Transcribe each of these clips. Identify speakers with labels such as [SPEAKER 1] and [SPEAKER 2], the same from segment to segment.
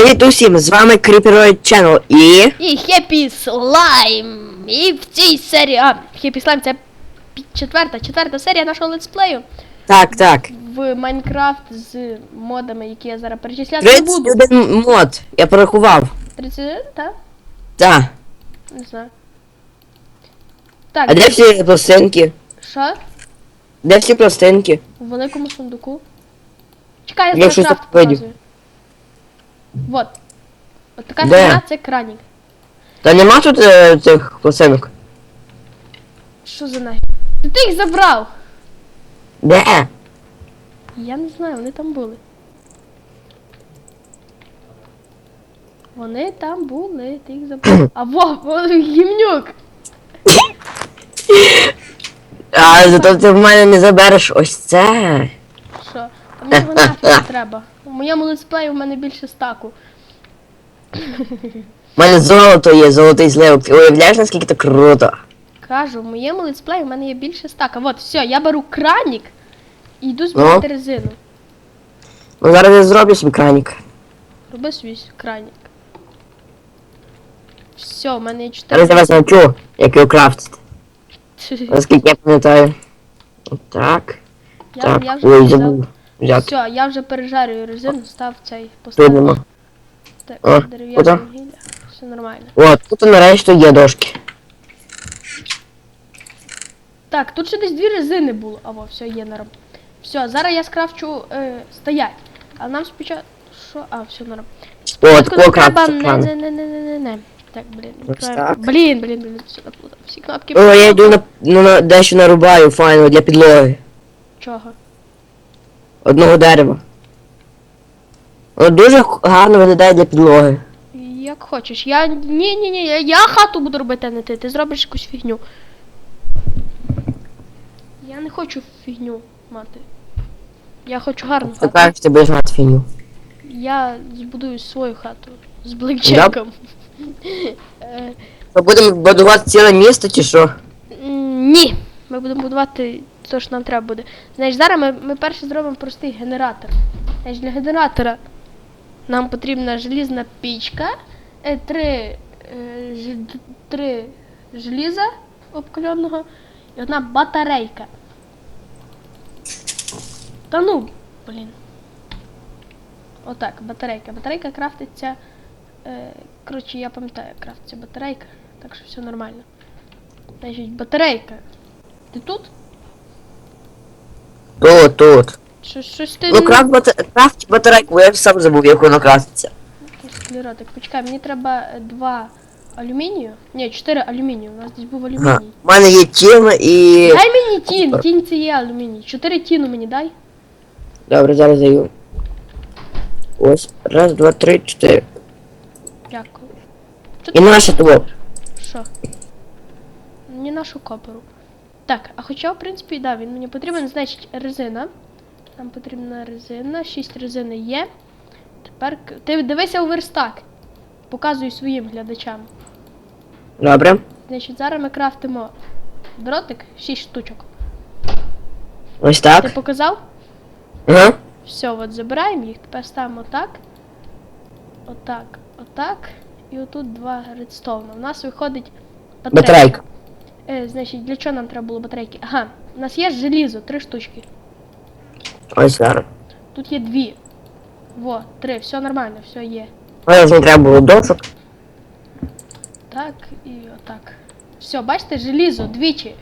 [SPEAKER 1] Привіт усім! З вами Creeperoid Channel і.
[SPEAKER 2] І Хеппі Слайм. І в цій серії. А, Хеппі Слайм це четверта, четверта серія нашого летсплею
[SPEAKER 1] Так, так.
[SPEAKER 2] в Майнкрафт з модами, які я зараз перечисляти не буду.
[SPEAKER 1] 31 мод. Я порахував.
[SPEAKER 2] 31, так?
[SPEAKER 1] Так.
[SPEAKER 2] Не знаю. Так,
[SPEAKER 1] А де всі пластинки?
[SPEAKER 2] що?
[SPEAKER 1] Де всі пластинки?
[SPEAKER 2] У великому сундуку. Чекай, Я зараз крафт показую. Вот. От така
[SPEAKER 1] Де?
[SPEAKER 2] фігня це кранік.
[SPEAKER 1] Та нема тут е, цих пластинок?
[SPEAKER 2] Що за нафіг? Ти ти їх забрав!
[SPEAKER 1] Де?
[SPEAKER 2] Я не знаю, вони там були. Вони там були, ти їх забрав. А во, во гімнюк!
[SPEAKER 1] А зато ти в мене не забереш ось це.
[SPEAKER 2] Мені його нафіг треба. У моєму летсплеї в мене більше стаку.
[SPEAKER 1] У мене золото є, золотий зливок. Ти уявляєш, наскільки це круто?
[SPEAKER 2] Кажу, в моєму летсплеї в мене є більше стака. От, все, я беру кранік і йду збирати резину.
[SPEAKER 1] Ну зараз я зроблю собі кранік.
[SPEAKER 2] Роби свій кранік. Все, в мене є
[SPEAKER 1] Зараз я
[SPEAKER 2] 4.
[SPEAKER 1] вас навчу, як його крафтити. Наскільки я пам'ятаю. Так.
[SPEAKER 2] Я,
[SPEAKER 1] Так.
[SPEAKER 2] я вже
[SPEAKER 1] Ой,
[SPEAKER 2] взяв.
[SPEAKER 1] забув. Взяти.
[SPEAKER 2] Все, я вже пережарюю резину, став цей поставив. Так, дерев'яне вугілля. Все нормально.
[SPEAKER 1] От, тут нарешті є дошки.
[SPEAKER 2] Так, тут ще десь дві резини було. А во, все, є норм. Все, зараз я скрафчу е, стоять. А нам спочатку. Що? А, все норм.
[SPEAKER 1] От,
[SPEAKER 2] треба не, не, не, не, не, не, не. Так, блін.
[SPEAKER 1] Так.
[SPEAKER 2] Блін, блін, блін, все наплутав. Всі кнопки.
[SPEAKER 1] О, я йду на, ну, на дещо нарубаю файно для підлоги.
[SPEAKER 2] Чого?
[SPEAKER 1] Одного дерева. Воно дуже гарно виглядає для підлоги.
[SPEAKER 2] Як хочеш. Я. Ні, ні, ні, я, я хату буду робити, а не ти. Ти зробиш якусь фігню. Я не хочу фігню мати. Я хочу гарну хату.
[SPEAKER 1] кажеш, ти будеш мати фігню.
[SPEAKER 2] Я збудую свою хату з блекчеком.
[SPEAKER 1] Ми будемо будувати ціле місто чи що?
[SPEAKER 2] Ні. Ми будемо будувати те, що нам треба буде. Знаєш, зараз ми, ми перше зробимо простий генератор. Знаєш, для генератора нам потрібна желізна пічка, е, три, е, ж- три желіза обкальонного і одна батарейка. Та ну, блін. Отак, батарейка. Батарейка крафтиться. Е, коротше, я пам'ятаю, крафтиться батарейка, так що все нормально. Значить, батарейка. Ти тут?
[SPEAKER 1] Тут, тут.
[SPEAKER 2] Що, щось ти.
[SPEAKER 1] Ну крафт, бата... крафт батарейку, я сам забув, як воно крафтиться.
[SPEAKER 2] Склеротик. Почекай, мені треба е, два алюмінію. Ні, чотири алюмінію. У нас десь був
[SPEAKER 1] Ага.
[SPEAKER 2] алюміній.
[SPEAKER 1] У мене є тім і.
[SPEAKER 2] Дай мені тін, тінь це є алюміній. Чотири тіну мені дай.
[SPEAKER 1] Добре, зараз даю. Ось. Раз, два, три, чотири.
[SPEAKER 2] Дякую. Що
[SPEAKER 1] І
[SPEAKER 2] ти-
[SPEAKER 1] наше того.
[SPEAKER 2] Що? Мені нашу копору. Так, а хоча, в принципі, да, він мені потрібен, значить, резина. Нам потрібна резина. Шість резини є. Тепер ти дивися у верстак. Показую своїм глядачам.
[SPEAKER 1] Добре.
[SPEAKER 2] Значить, зараз ми крафтимо дротик 6 штучок.
[SPEAKER 1] Ось так.
[SPEAKER 2] Ти показав?
[SPEAKER 1] Ага.
[SPEAKER 2] Все, от забираємо їх, тепер ставимо так. Отак, отак. І отут два редстоуна. У нас виходить батарейка.
[SPEAKER 1] Батарейка.
[SPEAKER 2] Е, значить, для чого нам треба було батарейки? Ага, у нас є желізо, три штучки.
[SPEAKER 1] Ось зараз.
[SPEAKER 2] Тут є дві. Во, три, все нормально, все є.
[SPEAKER 1] Мені вже треба було дошок.
[SPEAKER 2] Так і отак. Все, бачите, желізо двічі.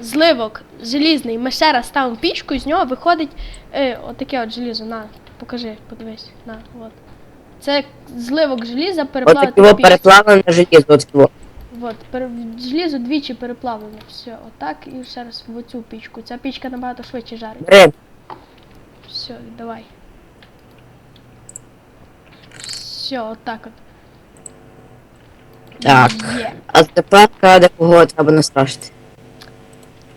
[SPEAKER 2] Зливок желізний. Ми ще раз ставимо пічку, і з нього виходить е, отаке от желізо. На, покажи, подивись. На, от. Це зливок желіза
[SPEAKER 1] От
[SPEAKER 2] переплавити. в піч.
[SPEAKER 1] переплавлене желізо. От.
[SPEAKER 2] От, пере... желізо двічі переплавлене. Все, отак і ще раз в оцю пічку. Ця пічка набагато швидше жарить.
[SPEAKER 1] Бери.
[SPEAKER 2] Все, давай. Все, отак от.
[SPEAKER 1] Так.
[SPEAKER 2] Є.
[SPEAKER 1] А тепер де кого треба настрашити.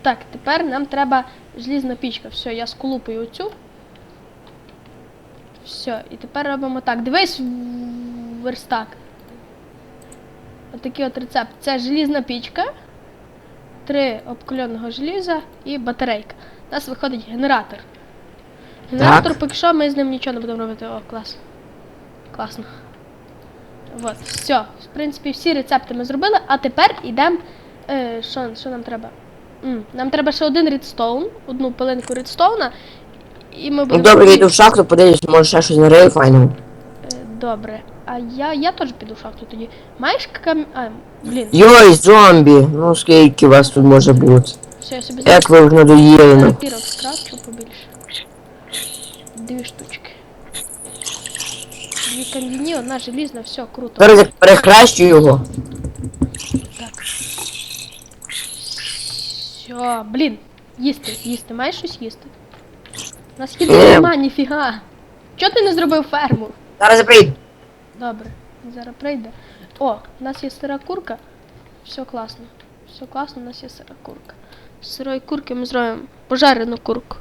[SPEAKER 2] Так, тепер нам треба желізна пічка. Все, я сколупую оцю. Все, і тепер робимо так. Дивись в верстак. Отакий от рецепт. Це желізна пічка, три обкальонного желіза і батарейка. У нас виходить генератор. Генератор, поки що ми з ним нічого не будемо робити. О, клас. Класно. Вот, все. В принципі, всі рецепти ми зробили, а тепер йдемо. Е, що, що нам треба? М, нам треба ще один редстоун, одну пилинку редстоуна. І ми
[SPEAKER 1] Ну добре, я йду в шахту, подивлюсь, може ще щось нарию файного.
[SPEAKER 2] Е, Добре. А я, я теж піду в шахту тоді. Маєш кам... А, блін,
[SPEAKER 1] Йой, зомбі! Ну скільки вас тут може бути?
[SPEAKER 2] все, я собі
[SPEAKER 1] Як ви вже надоїли нам.
[SPEAKER 2] Пірок скрафчу побільше. Дві штучки. Дві кам'яні, одна желізна, все, круто.
[SPEAKER 1] Зараз я перехрещу його.
[SPEAKER 2] Так. Все, блін. Їсти, їсти, маєш щось їсти? У нас їди
[SPEAKER 1] Ем.
[SPEAKER 2] нема, ніфіга. Чого ти не зробив ферму?
[SPEAKER 1] Зараз я прийду.
[SPEAKER 2] Добре, зараз прийде. О, у нас є сира курка. Все класно. Все класно, у нас є сира курка. З сирої курки ми зробимо пожарену курку.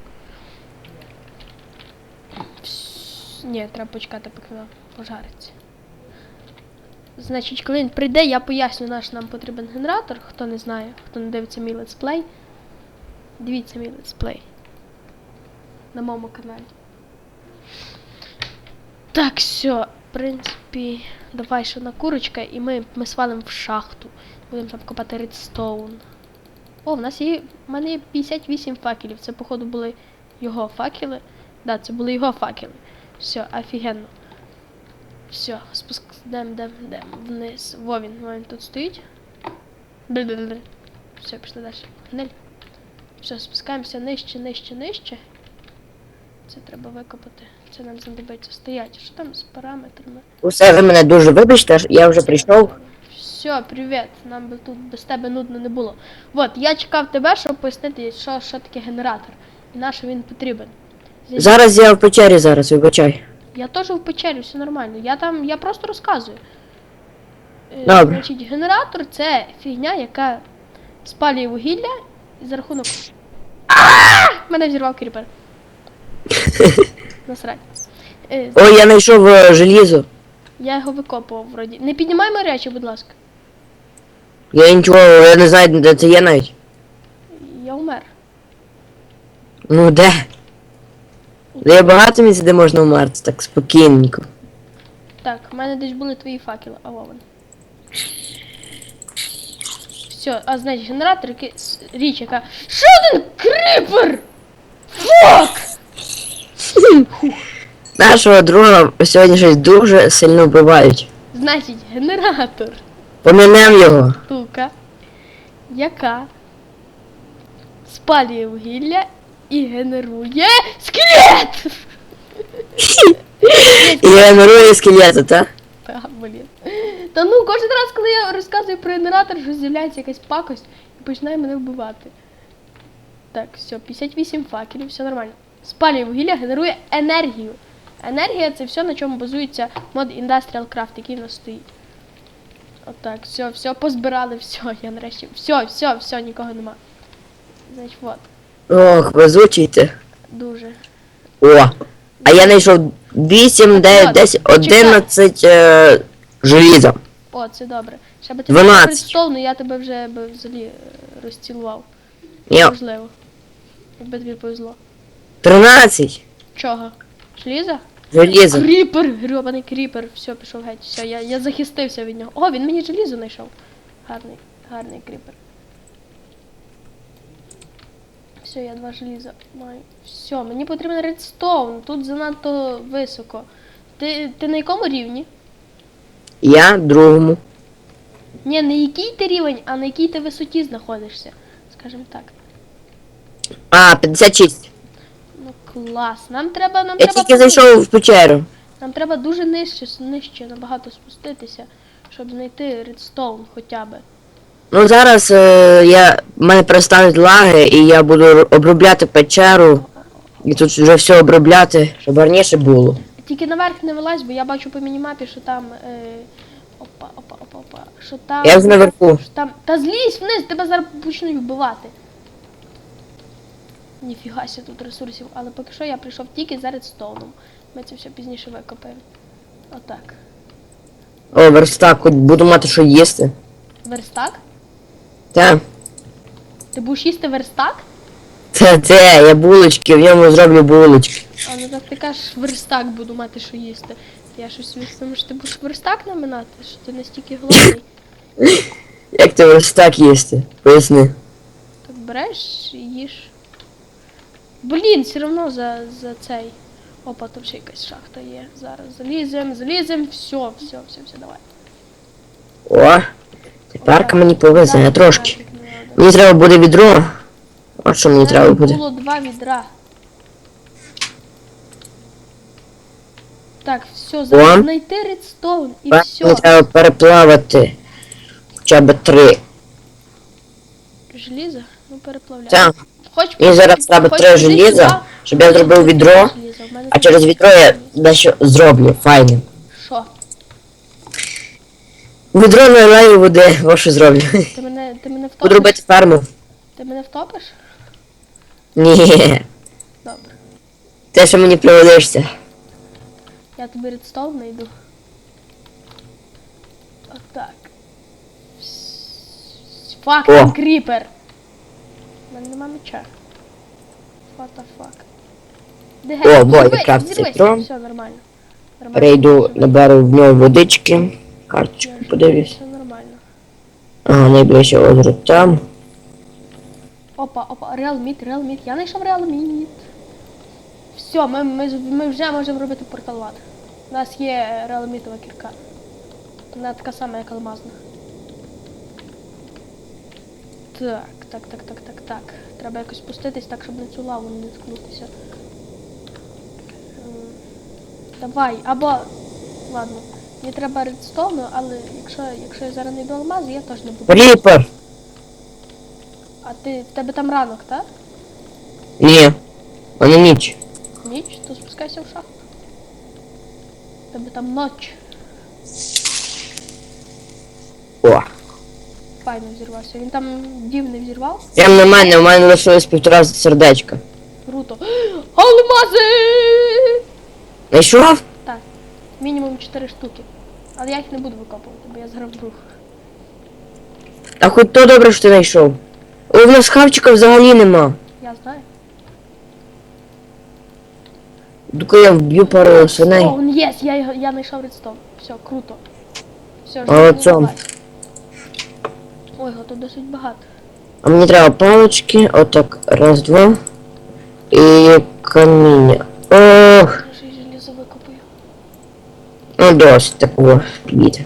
[SPEAKER 2] Ні, треба почекати, поки вона пожариться. Значить, коли він прийде, я поясню, наш нам потрібен генератор. Хто не знає, хто не дивиться мій летсплей. Дивіться мій летсплей. На моєму каналі. Так, все, принципі, давай ще на курочка, і ми, ми свалимо в шахту. Будемо там копати редстоун. О, в нас є. в мене є 58 факелів. Це, походу, були його факели. Да, це були його факели. Все, офігенно. Все, спуск... Дем, дем, вниз. Во він, во він тут стоїть. Бля-бля-бля. Все, пішли далі. Гниль. Все, спускаємося нижче, нижче, нижче. Це треба викопати. Це нам знадобиться стоять. Що там з параметрами?
[SPEAKER 1] Усе ви мене дуже вибачте, я вже прийшов.
[SPEAKER 2] Все, привіт. Нам би тут без тебе нудно не було. От, я чекав тебе, щоб пояснити, що, що таке генератор. І на що він потрібен. Зі-
[SPEAKER 1] Зараз я в печері зараз, вибачай.
[SPEAKER 2] Я теж в печері, все нормально. Я там, я просто розказую. Е,
[SPEAKER 1] Добре.
[SPEAKER 2] Значить, генератор це фігня, яка спалює вугілля і за рахунок. Мене взірвав кріпер. Насрать. Е,
[SPEAKER 1] Ой, я знайшов е, желізо.
[SPEAKER 2] Я його викопував вроді. Не піднімай мої речі, будь ласка.
[SPEAKER 1] Я нічого, я не знаю, де це є навіть.
[SPEAKER 2] Я умер.
[SPEAKER 1] Ну де? Де є багато місць, де можна вмерти, так спокійненько.
[SPEAKER 2] Так, в мене десь були твої факели, а во вони. Все, а значить генератор, який с- річ, яка. Один крипер! Фок!
[SPEAKER 1] Нашого друга сьогодні щось дуже сильно вбивають.
[SPEAKER 2] Значить, генератор.
[SPEAKER 1] Помінем його.
[SPEAKER 2] Штука, яка спалює вугілля і генерує скелет!
[SPEAKER 1] І генерує скелети, та?
[SPEAKER 2] Та, блін. Та ну кожен раз, коли я розказую про генератор, що з'являється якась пакость і починає мене вбивати. Так, все, 58 факелів, все нормально. Спалює вугілля, генерує енергію. Енергія це все, на чому базується мод Industrial Craft, який в нас стоїть. Отак, все, все, позбирали, все, я нарешті. Все, все, все, нікого нема. Значить, от,
[SPEAKER 1] Ох, везучий ти.
[SPEAKER 2] дуже.
[SPEAKER 1] О. А я знайшов 8, 9, 10, 11 е, желіза.
[SPEAKER 2] О, це добре. Ще би тебе
[SPEAKER 1] 12.
[SPEAKER 2] представну, я тебе вже би взагалі е, розцілував.
[SPEAKER 1] Ні,
[SPEAKER 2] Можливо. Якби тобі повезло.
[SPEAKER 1] 13
[SPEAKER 2] Чого? Желіза?
[SPEAKER 1] желіза.
[SPEAKER 2] Кріпер! Грьобаний кріпер. Все, пішов геть. Все, я, я захистився від нього. О, він мені желізо знайшов. Гарний, гарний кріпер. Все, я два желіза маю. Все, мені потрібен редстоун. Тут занадто високо. Ти, ти на якому рівні?
[SPEAKER 1] Я другому.
[SPEAKER 2] Ні, не який ти рівень, а на якій ти висоті знаходишся. Скажімо так.
[SPEAKER 1] А, 56.
[SPEAKER 2] Клас. Нам треба, нам
[SPEAKER 1] Я
[SPEAKER 2] треба.
[SPEAKER 1] тільки зайшов в печеру.
[SPEAKER 2] Нам треба дуже нижче, нижче набагато спуститися, щоб знайти редстоун хоча б.
[SPEAKER 1] Ну зараз е, я, мене перестануть лаги, і я буду обробляти печеру. І тут вже все обробляти, щоб гарніше було.
[SPEAKER 2] Тільки наверх не вилазь, бо я бачу по мінімапі, що там. Е... Опа, опа, опа, опа. Що там.
[SPEAKER 1] Я вже наверху.
[SPEAKER 2] Що там. Та злізь вниз, тебе зараз почнуть вбивати. Ніфіга ся тут ресурсів, але поки що я прийшов тільки за редстоуном. Ми це все пізніше викопаємо. Отак.
[SPEAKER 1] О, верстак, хоч буду мати що їсти.
[SPEAKER 2] Верстак?
[SPEAKER 1] Та.
[SPEAKER 2] Ти будеш їсти верстак?
[SPEAKER 1] Та те, я булочки, в ньому зроблю булочки.
[SPEAKER 2] А ну так ти кажеш, верстак буду мати що їсти. Я щось думаю, що ти будеш верстак наминати, що ти настільки голодний.
[SPEAKER 1] Як ти ось так їсти? Поясни.
[SPEAKER 2] Так береш і їж. Блін, все одно за, за цей. Опа, там ще якась шахта є. Зараз залізем, залізем, все, все, все, все, давай.
[SPEAKER 1] О, тепер мені повезе
[SPEAKER 2] Так,
[SPEAKER 1] трошки.
[SPEAKER 2] так.
[SPEAKER 1] Мені треба буде відро. От що мені треба буде.
[SPEAKER 2] було два відра. Так, все, зараз
[SPEAKER 1] О.
[SPEAKER 2] знайти редстоун і
[SPEAKER 1] Тепер
[SPEAKER 2] все.
[SPEAKER 1] Мені треба переплавати хоча б три.
[SPEAKER 2] Желізо? Ну переплавляй.
[SPEAKER 1] Так.
[SPEAKER 2] Хоч
[SPEAKER 1] Мені зараз треба
[SPEAKER 2] хоч
[SPEAKER 1] три желіза, щоб я зробив відро,
[SPEAKER 2] сюди. В мене
[SPEAKER 1] А через відро я дещо зроблю, файне.
[SPEAKER 2] Що?
[SPEAKER 1] Відро налию води, ось що зроблю.
[SPEAKER 2] Ти мене, ти мене
[SPEAKER 1] Буду
[SPEAKER 2] втопиш?
[SPEAKER 1] робити ферму.
[SPEAKER 2] Ти мене втопиш?
[SPEAKER 1] Ні,
[SPEAKER 2] Добре.
[SPEAKER 1] те, що мені пригодишся.
[SPEAKER 2] Я тобі редстоун знайду. Отак. Фак,
[SPEAKER 1] О.
[SPEAKER 2] там кріпер. У мене нема меча. What the fuck.
[SPEAKER 1] О, бо, якраз цей.
[SPEAKER 2] Все нормально. Нормально.
[SPEAKER 1] Перейду,
[SPEAKER 2] Все
[SPEAKER 1] наберу в нього водички. Карточку
[SPEAKER 2] нормально.
[SPEAKER 1] подивлюсь.
[SPEAKER 2] Все нормально.
[SPEAKER 1] Ага, найближче озеро там.
[SPEAKER 2] Опа, опа, Real Meat, Real Meat. Я знайшов Real Meat. Все, ми, ми, ми вже можемо робити порталват. У нас є Real Meatова кірка. Вона така сама, як алмазна. Так, так, так, так, так, так. Треба якось спуститись так, щоб на цю лаву не ткнутися. Ем, Давай, або. Ладно. Мені треба редстоуну, але якщо, якщо я зараз не йду я теж не буду.
[SPEAKER 1] Ріпер!
[SPEAKER 2] А ти в тебе там ранок, так?
[SPEAKER 1] Ні. Вона ніч.
[SPEAKER 2] Ніч, то спускайся в шахту. В Тебе там ноч.
[SPEAKER 1] О.
[SPEAKER 2] Файно взірвався. Він там дів не взірвав.
[SPEAKER 1] Прям на мене, у мене лишилось півтора сердечка.
[SPEAKER 2] Круто. Алмази!
[SPEAKER 1] Знайшов?
[SPEAKER 2] Так, мінімум 4 штуки. Але я їх не буду викопувати, бо я зграв друг.
[SPEAKER 1] А хоч то добре, що ти знайшов. В нас хавчика взагалі нема.
[SPEAKER 2] Я знаю.
[SPEAKER 1] Доки я вб'ю пару свиней.
[SPEAKER 2] О, він є, я, його- я знайшов редстоун. Все, круто. Все,
[SPEAKER 1] Молодцом.
[SPEAKER 2] Ой, його тут досить багато.
[SPEAKER 1] А мені треба палички, отак, раз, два. І каміння. Ох,
[SPEAKER 2] Я ще й желізо викопаю.
[SPEAKER 1] ну досить такого підійде.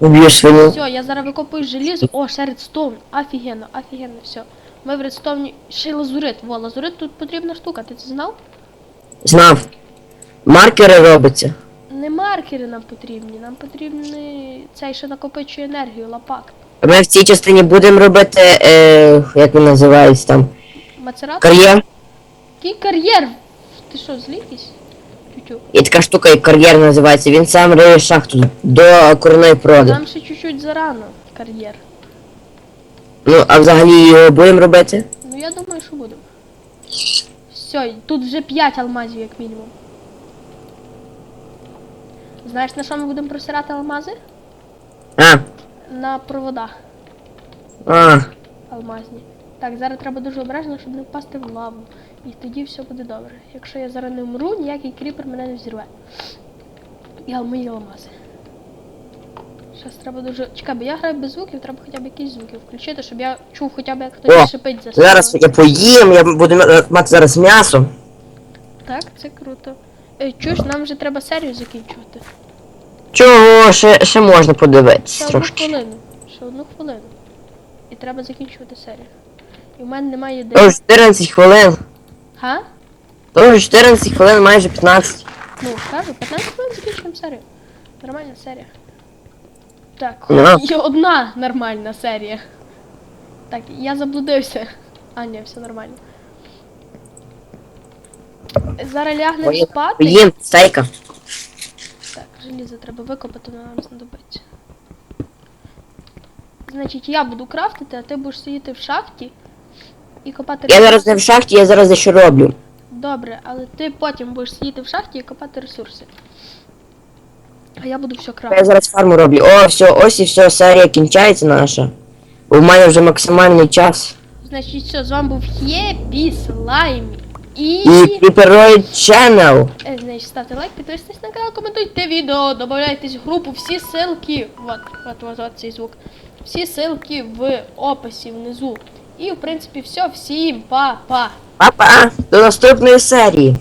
[SPEAKER 1] Вб'ю свиню.
[SPEAKER 2] Все, я зараз викопаю желізо. О, ще редстоун. Офігенно, офігенно, все. Ми в редстоуні ще й лазурит. Во, лазурит тут потрібна штука, ти це знав?
[SPEAKER 1] Знав. Маркери робиться.
[SPEAKER 2] Маркери нам потрібні, нам потрібний цей, що накопичує енергію, лапак.
[SPEAKER 1] Ми в цій частині будемо робити, е, як він називається там,
[SPEAKER 2] Мацерат?
[SPEAKER 1] кар'єр.
[SPEAKER 2] Який кар'єр? Ти що, злий якийсь? Тютю.
[SPEAKER 1] І така штука, як кар'єр називається. Він сам риє шахту до корінної породи.
[SPEAKER 2] Нам ще чуть-чуть зарано кар'єр.
[SPEAKER 1] Ну, а взагалі його будемо робити?
[SPEAKER 2] Ну я думаю, що будемо. Все, тут вже 5 алмазів, як мінімум. Знаєш, на що ми будемо просирати алмази?
[SPEAKER 1] А,
[SPEAKER 2] На проводах
[SPEAKER 1] а,
[SPEAKER 2] алмазні. Так, зараз треба дуже обережно, щоб не впасти в лаву. І тоді все буде добре. Якщо я зараз не вмру, ніякий кріпер мене не взірве. Я мої алмази. Зараз треба дуже. Чекай, бо я граю без звуків, треба хоча б якісь звуки включити, щоб я чув хоча б як хтось
[SPEAKER 1] О,
[SPEAKER 2] шипить за
[SPEAKER 1] зараз я поїм, я буду ма- мати зараз м'ясо.
[SPEAKER 2] Так, це круто. Е, чуєш, нам вже треба серію закінчувати.
[SPEAKER 1] Чого, ще, ще можна
[SPEAKER 2] Ще
[SPEAKER 1] подивитися
[SPEAKER 2] одну
[SPEAKER 1] трошки.
[SPEAKER 2] хвилину. Ще одну хвилину. І треба закінчувати серію. І в мене немає
[SPEAKER 1] То
[SPEAKER 2] ідеї.
[SPEAKER 1] вже 14 хвилин.
[SPEAKER 2] Га?
[SPEAKER 1] То вже 14 хвилин, майже 15.
[SPEAKER 2] Ну, кажу, 15 хвилин закінчуємо серію. Нормальна серія. Так,
[SPEAKER 1] Ну.
[SPEAKER 2] є одна нормальна серія. Так, я заблудився. А, ні, все нормально. Зараз лягнемо спати.
[SPEAKER 1] поїм, стейка.
[SPEAKER 2] Так, желізо треба викопати, воно нам знадобиться. Значить, я буду крафтити, а ти будеш сидіти в шахті і копати
[SPEAKER 1] Я зараз не в шахті, я зараз дещо роблю.
[SPEAKER 2] Добре, але ти потім будеш сидіти в шахті і копати ресурси. А я буду все
[SPEAKER 1] Я зараз фарму роблю. О, все, ось і все, серія кінчається наша. В мене вже максимальний час.
[SPEAKER 2] Значить, все, з вами був Хєпі Слаймі. І,
[SPEAKER 1] І Creeperoid Channel.
[SPEAKER 2] Е, значить, ставте лайк, підписуйтесь на канал, коментуйте відео, додавайтесь в групу, всі ссылки, вот, вот, вот, вот цей звук. Всі ссылки в описі внизу. І, в принципі, все, всім па-па.
[SPEAKER 1] Па-па! До наступної серії.